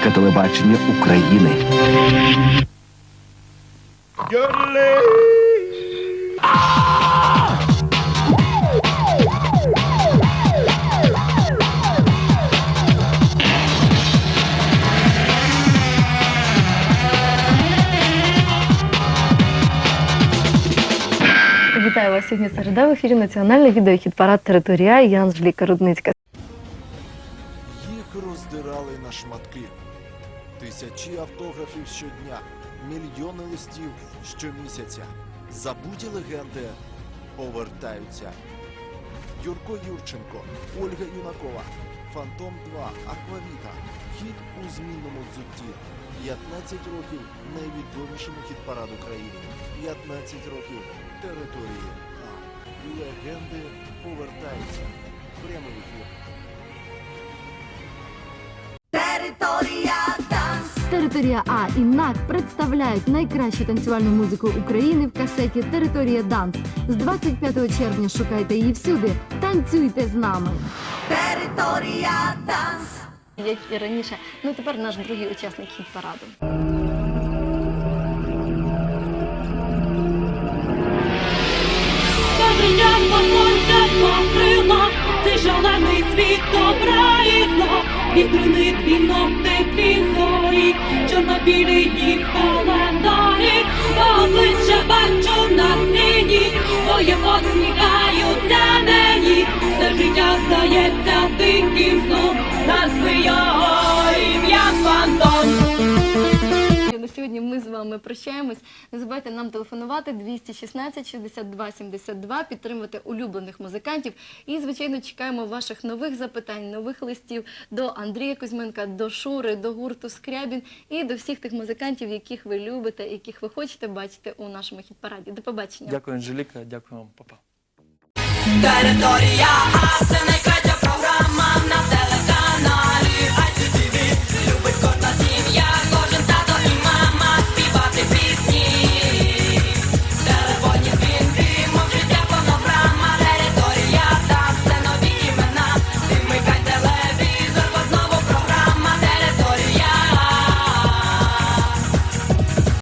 музика телебачення України. Вітаю вас сьогодні середа в ефірі Національний відеохіт-парад Територія. Я Анжеліка Рудницька. Роздирали на шматки. Тисячі автографів щодня, мільйони листів щомісяця. Забуті легенди повертаються. Юрко Юрченко, Ольга Юнакова, Фантом 2, Аквавіта, хід у змінному взутті. 15 років найвідомішому хіт-параду країни. 15 років території А. Легенди повертаються. Територія А і НАК представляють найкращу танцювальну музику України в касеті Територія Данс. З 25 червня шукайте її всюди. Танцюйте з нами. Територія Данс. Як і раніше, ну тепер наш другий учасник хіт-параду. Забринять чорнобілі дні в сьогодні ми з вами прощаємось. Не забувайте нам телефонувати 216 62 72, підтримувати улюблених музикантів. І, звичайно, чекаємо ваших нових запитань, нових листів до Андрія Кузьменка, до Шури, до гурту Скрябін і до всіх тих музикантів, яких ви любите, яких ви хочете бачити у нашому хіт-параді. До побачення. Дякую, Анжеліка, дякую вам, папа. Територія А це